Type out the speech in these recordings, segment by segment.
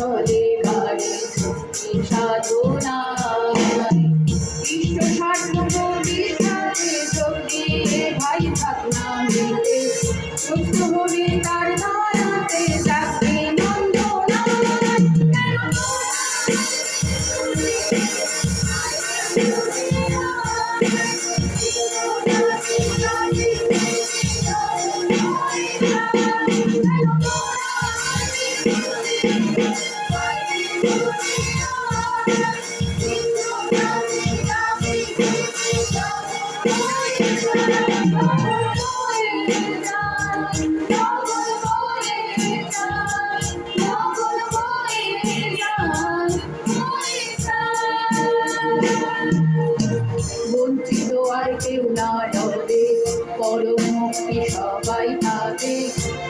চলে বাড়ি সাধনা। ইষ্ট ষাটমণি সাথে যোগ দিয়ে ভাই থাক না মিলে। সুস্থ হলে তার নাম সবাই পাবে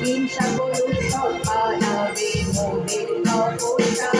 হিংসা করুন সব পালাবে মোদের তপস্যা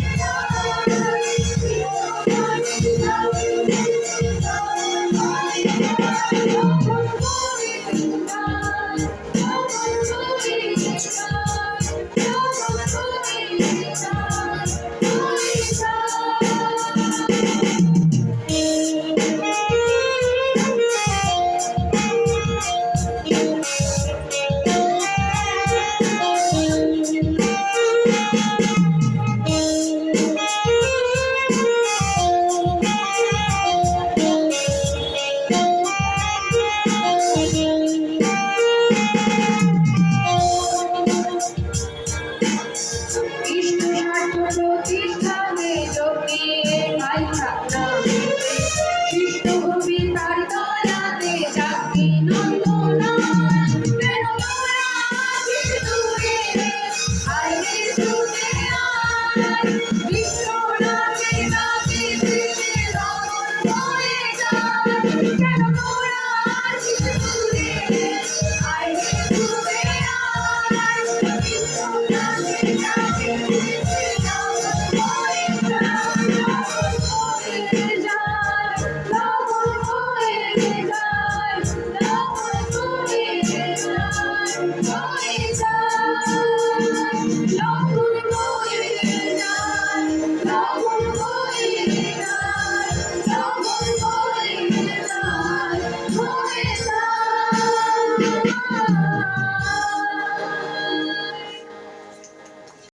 with